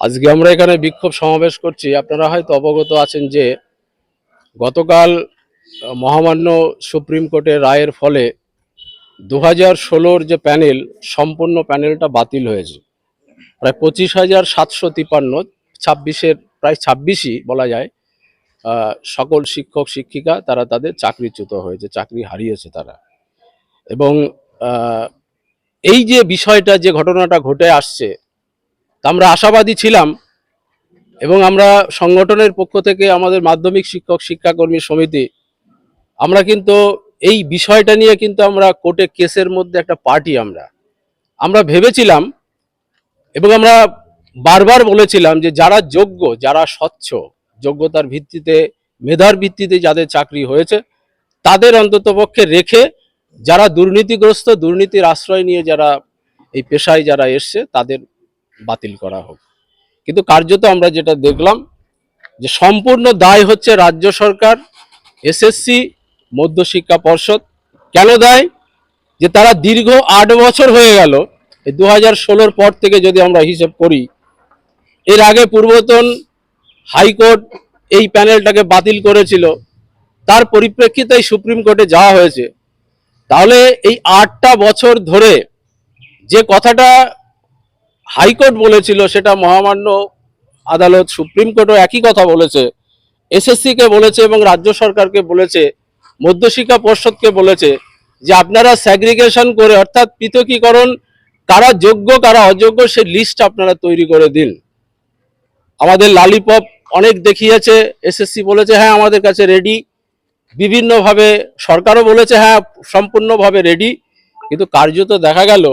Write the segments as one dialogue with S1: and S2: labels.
S1: আজকে আমরা এখানে বিক্ষোভ সমাবেশ করছি। আপনারা হয়তো অবগত আছেন যে গতকাল মহামান্য সুপ্রিম কোর্টের রায়ের ফলে দু হাজার যে প্যানেল, সম্পূর্ণ প্যানেলটা বাতিল হয়েছে। প্রায় পঁচিশ হাজার সাতশো তিপান্ন, ছাব্বিশের, প্রায় ছাব্বিশই বলা যায় সকল শিক্ষক, শিক্ষিকা তারা তাদের চাকরিচ্যুত হয়েছে, চাকরি হারিয়েছে তারা। এবং এই যে বিষয়টা, যে ঘটনাটা ঘটে আসছে আমরা আশাবাদী ছিলাম এবং আমরা সংগঠনের পক্ষ থেকে আমাদের মাধ্যমিক শিক্ষক শিক্ষাকর্মী সমিতি, আমরা কিন্তু এই বিষয়টা নিয়ে কিন্তু আমরা কোর্টে কেসের মধ্যে একটা পার্টি আমরা। আমরা ভেবেছিলাম এবং আমরা বারবার বলেছিলাম যে যারা যোগ্য, যারা স্বচ্ছ, যোগ্যতার ভিত্তিতে, মেধার ভিত্তিতে যাদের চাকরি হয়েছে, তাদের অন্ততপক্ষে রেখে যারা দুর্নীতিগ্রস্ত, দুর্নীতির আশ্রয় নিয়ে যারা এই পেশায় যারা এসছে, তাদের বাতিল করা হোক। কিন্তু কার্যত আমরা যেটা দেখলাম যে সম্পূর্ণ দায় হচ্ছে রাজ্য সরকার এসএসসি মধ্যশিক্ষা পর্ষদ। কেন দায়? যে তারা দীর্ঘ আট বছর হয়ে গেল, এই দু হাজার পর থেকে যদি আমরা হিসেব করি, এর আগে পূর্বতন হাইকোর্ট এই প্যানেলটাকে বাতিল করেছিল, তার পরিপ্রেক্ষিতেই সুপ্রিম কোর্টে যাওয়া হয়েছে। তাহলে এই আটটা বছর ধরে যে কথাটা হাইকোর্ট বলেছিল সেটা মহামান্য আদালত, সুপ্রিম কোর্টও একই কথা বলেছে। এসএসসি কে বলেছে এবং রাজ্য সরকারকে বলেছে, মধ্যশিক্ষা পর্ষদকে বলেছে যে আপনারা স্যাগ্রিগেশন করে অর্থাৎ পৃথকীকরণ, কারা যোগ্য, কারা অযোগ্য, সে লিস্ট আপনারা তৈরি করে দিন। আমাদের লালিপপ অনেক দেখিয়েছে, এসএসসি বলেছে হ্যাঁ আমাদের কাছে রেডি বিভিন্নভাবে সরকারও বলেছে হ্যাঁ সম্পূর্ণভাবে রেডি কিন্তু কার্যত দেখা গেল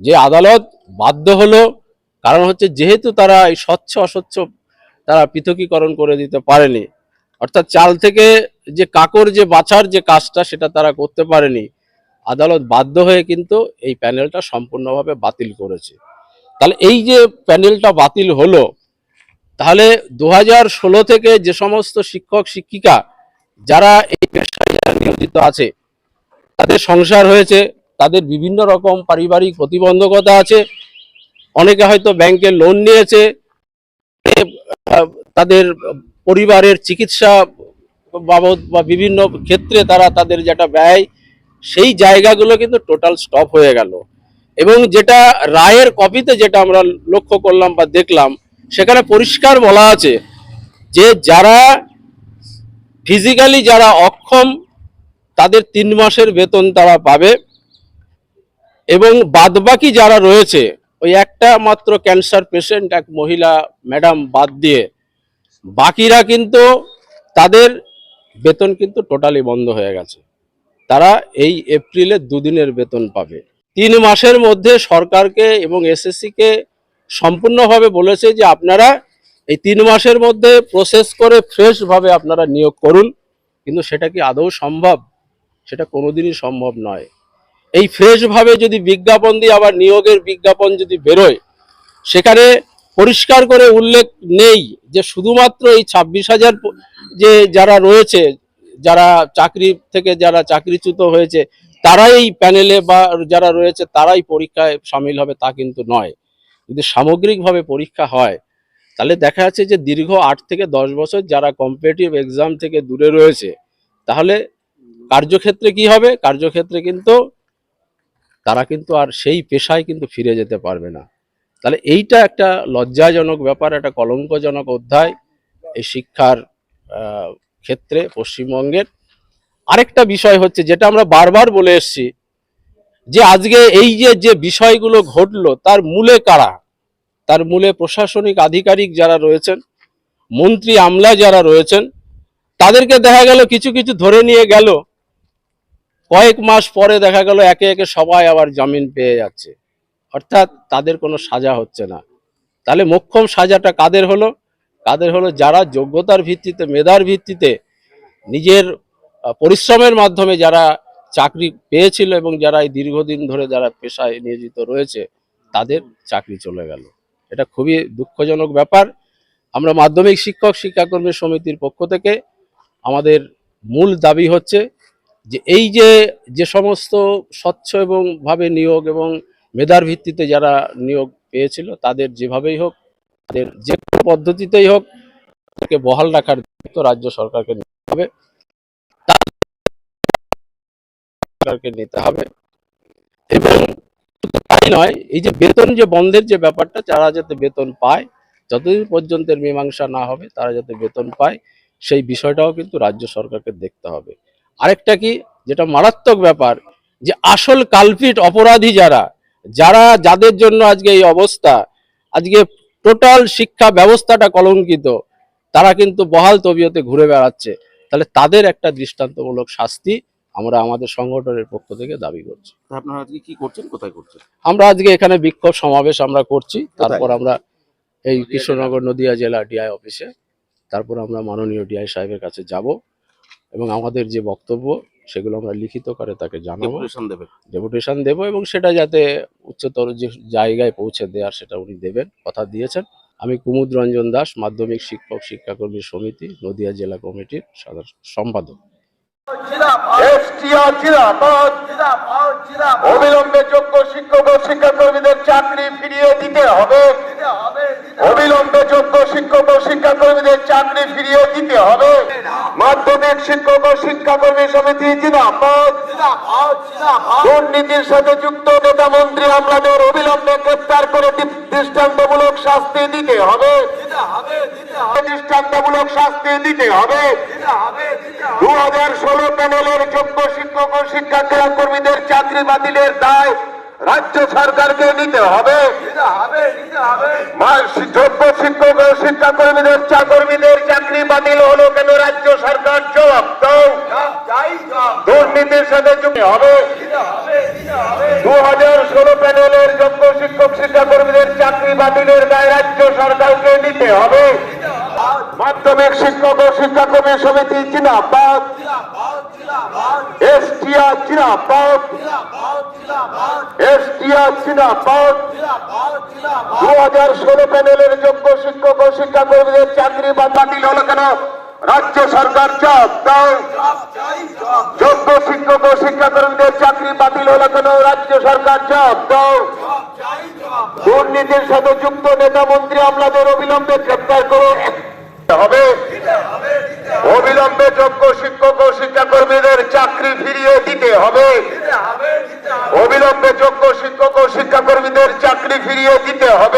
S1: যে আদালত বাধ্য হলো, কারণ হচ্ছে যেহেতু তারা এই স্বচ্ছ অস্বচ্ছ তারা পৃথকীকরণ করে দিতে পারেনি, অর্থাৎ চাল থেকে যে কাকর যে বাছার যে কাজটা সেটা তারা করতে পারেনি, আদালত বাধ্য হয়ে কিন্তু এই প্যানেলটা সম্পূর্ণভাবে বাতিল করেছে। তাহলে এই যে প্যানেলটা বাতিল হলো, তাহলে দু থেকে যে সমস্ত শিক্ষক, শিক্ষিকা যারা এই পেশায় নিয়োজিত আছে, তাদের সংসার হয়েছে তাদের বিভিন্ন রকম পারিবারিক প্রতিবন্ধকতা আছে। অনেকে হয়তো ব্যাংকে লোন নিয়েছে। তাদের পরিবারের চিকিৎসা বাবদ বা বিভিন্ন ক্ষেত্রে তারা তাদের যেটা ব্যয়, সেই জায়গাগুলো কিন্তু টোটাল স্টপ হয়ে গেল। এবং যেটা রায়ের কপিতে যেটা আমরা লক্ষ্য করলাম বা দেখলাম, সেখানে পরিষ্কার বলা আছে যে যারা ফিজিক্যালি যারা অক্ষম, তাদের তিন মাসের বেতন তারা পাবে। এবং বাদবাকি যারা রয়েছে, ওই একটা মাত্র ক্যান্সার পেশেন্ট এক মহিলা ম্যাডাম বাদ দিয়ে, বাকিরা কিন্তু তাদের বেতন কিন্তু টোটালি বন্ধ হয়ে গেছে। তারা এই এপ্রিলে দুদিনের বেতন পাবে। তিন মাসের মধ্যে সরকারকে এবং এসএসসি কে সম্পূর্ণভাবে বলেছে যে আপনারা এই তিন মাসের মধ্যে প্রসেস করে ফ্রেশ ভাবে আপনারা নিয়োগ করুন। কিন্তু সেটা কি আদৌ সম্ভব? সেটা কোনোদিনই সম্ভব নয়। এই ফ্রেশ ভাবে যদি বিজ্ঞাপন দিয়ে আবার নিয়োগের বিজ্ঞাপন যদি বেরোয়, সেখানে পরিষ্কার করে উল্লেখ নেই যে শুধুমাত্র এই ছাব্বিশ হাজার যে যারা রয়েছে, যারা চাকরি থেকে যারা চাকরিচ্যুত হয়েছে, তারাই এই প্যানেলে বা যারা রয়েছে তারাই পরীক্ষায় সামিল হবে তা কিন্তু নয়। যদি সামগ্রিকভাবে পরীক্ষা হয়, তাহলে দেখা যাচ্ছে যে দীর্ঘ আট থেকে দশ বছর যারা কম্পিটিটিভ এক্সাম থেকে দূরে রয়েছে, তাহলে কার্যক্ষেত্রে কি হবে? কার্যক্ষেত্রে কিন্তু তারা কিন্তু আর সেই পেশায় কিন্তু ফিরে যেতে পারবে না। তাহলে এইটা একটা লজ্জাজনক ব্যাপার, একটা কলঙ্কজনক অধ্যায় এই শিক্ষার ক্ষেত্রে পশ্চিমবঙ্গের। আরেকটা বিষয় হচ্ছে যেটা আমরা বারবার বলে এসেছি, যে আজকে এই যে যে বিষয়গুলো ঘটলো, তার মূলে কারা? তার মূলে প্রশাসনিক আধিকারিক যারা রয়েছেন, মন্ত্রী আমলা যারা রয়েছেন, তাদেরকে দেখা গেল কিছু কিছু ধরে নিয়ে গেল। কয়েক মাস পরে দেখা গেল একে একে সবাই আবার জামিন পেয়ে যাচ্ছে। অর্থাৎ তাদের কোনো সাজা হচ্ছে না। তাহলে মোক্ষম সাজাটা কাদের হলো? কাদের হলো যারা যোগ্যতার ভিত্তিতে, মেধার ভিত্তিতে নিজের পরিশ্রমের মাধ্যমে যারা চাকরি পেয়েছিল এবং যারা এই দীর্ঘদিন ধরে যারা পেশায় নিয়োজিত রয়েছে, তাদের চাকরি চলে গেল। এটা খুবই দুঃখজনক ব্যাপার। আমরা মাধ্যমিক শিক্ষক শিক্ষাকর্মী সমিতির পক্ষ থেকে আমাদের মূল দাবি হচ্ছে যে এই যে যে সমস্ত স্বচ্ছ এবং ভাবে নিয়োগ এবং মেধার ভিত্তিতে যারা নিয়োগ পেয়েছিল, তাদের যেভাবেই হোক, তাদের যে কোনো পদ্ধতিতেই হোক, তাদেরকে বহাল রাখার দায়িত্ব রাজ্য সরকারকে নিতে হবে। সরকারকে নিতে হবে। এবং তাই নয়, এই যে বেতন যে বন্ধের যে ব্যাপারটা, যারা যাতে বেতন পায়, যতদিন পর্যন্তের মীমাংসা না হবে, তারা যাতে বেতন পায়, সেই বিষয়টাও কিন্তু রাজ্য সরকারকে দেখতে হবে। আরেকটা কি? যেটা মারাত্মক ব্যাপার যে আসল কালপিট অপরাধী যারা যারা যাদের জন্য আজকে এই অবস্থা আজকে টোটাল শিক্ষা ব্যবস্থাটা কলঙ্কিত তারা কিন্তু বহাল তবিয়তে ঘুরে বেড়াচ্ছে। তাহলে তাদের একটা দৃষ্টান্তমূলক শাস্তি আমরা আমাদের সংগঠনের পক্ষ থেকে দাবি করছি।
S2: আপনারা আজকে কি করছেন? কোথায় করছেন?
S1: আমরা আজকে এখানে বিক্ষোভ সমাবেশ আমরা করছি তারপর আমরা এই কৃষ্ণনগর নদিয়া জেলা ডিআই অফিসে তারপর আমরা মাননীয় ডিআই সাহেবের কাছে যাব। এবং আমাদের যে বক্তব্য সেগুলো আমরা লিখিত করে তাকে জানাব।
S2: ডেপুটেশন দেবেন
S1: ডেপুটেশন দেবো এবং সেটা যাতে উচ্চতর যে জায়গায় পৌঁছে দেওয়ার সেটা উনি দেবেন কথা দিয়েছেন। আমি কুমুদ রঞ্জন দাস মাধ্যমিক শিক্ষক শিক্ষাকর্মী সমিতি নদিয়া জেলা কমিটির সাধারণ সম্পাদক।
S3: অবিলম্বে যোগ্য শিক্ষক ও শিক্ষাকর্মীদের চাকরি ফিরিয়ে দিতে হবে। অবিলম্বে যোগ্য শিক্ষক ও শিক্ষাকর্মীদের চাকরি ফিরিয়ে দিতে হবে। মাধ্যমিক শিক্ষক ও শিক্ষাকর্মী সমিতি দুর্নীতির সাথে যুক্ত নেতা মন্ত্রী আমলাদের অবিলম্বে গ্রেপ্তার করে দৃষ্টান্তমূলক শাস্তি দিতে হবে। দৃষ্টান্তমূলক শাস্তি দিতে হবে। দু হাজার ষোলো প্যানেলের যোগ্য শিক্ষক ও শিক্ষা কর্মীদের চাকরি বাতিলের দায় রাজ্য সরকারকে নিতে হবে। যোগ্য শিক্ষক ও শিক্ষা কর্মীদের চাকর্মীদের চাকরি বাতিল হলো কেন? রাজ্য সরকার জবাব দাও। দুর্নীতির সাথে যুক্ত হবে। দু হাজার ষোলো প্যানেলের যোগ্য শিক্ষক শিক্ষা কর্মীদের চাকরি বাতিলের দায় রাজ্য সরকারকে নিতে হবে। মাধ্যমিক শিক্ষক ও শিক্ষাকর্মী সমিতি জিনাবাদ এসটিআর জিনাবাদ এসটিআর জিনাবাদ দু হাজার ষোলো প্যানেলের যোগ্য শিক্ষক ও শিক্ষাকর্মীদের চাকরি বা বাতিল হলো কেন? রাজ্য সরকার জবাব দাও যোগ্য শিক্ষক ও শিক্ষাকর্মীদের চাকরি বাতিল হলো কেন? রাজ্য সরকার জবাব দাও দুর্নীতির সাথে যুক্ত নেতা মন্ত্রী আমলাদের অবিলম্বে গ্রেপ্তার করে হবে। অবিলম্বে যোগ্য শিক্ষক ও শিক্ষাকর্মীদের চাকরি ফিরিয়ে দিতে হবে। অবিলম্বে যোগ্য শিক্ষক ও শিক্ষাকর্মীদের চাকরি ফিরিয়ে দিতে হবে।